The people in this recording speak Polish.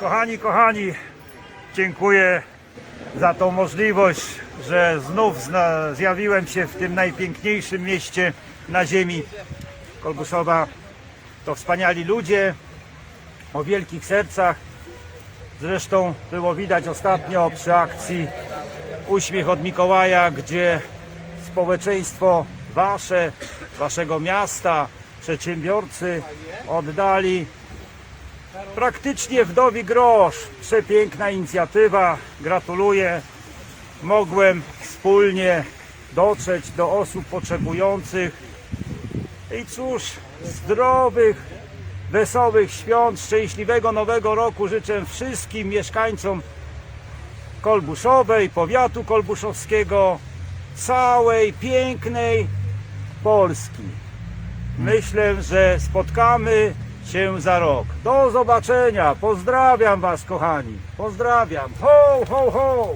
Kochani, kochani, dziękuję za tą możliwość, że znów zjawiłem się w tym najpiękniejszym mieście na ziemi. Kolbuszowa to wspaniali ludzie o wielkich sercach. Zresztą było widać ostatnio przy akcji Uśmiech od Mikołaja, gdzie społeczeństwo wasze, waszego miasta, przedsiębiorcy oddali praktycznie wdowi grosz. Przepiękna inicjatywa. Gratuluję. Mogłem wspólnie dotrzeć do osób potrzebujących. I cóż, zdrowych, wesołych świąt, szczęśliwego nowego roku życzę wszystkim mieszkańcom Kolbuszowej, powiatu kolbuszowskiego, całej pięknej Polski. Myślę, że spotkamy się za rok. Do zobaczenia. Pozdrawiam Was, kochani. Pozdrawiam. Ho, ho, ho.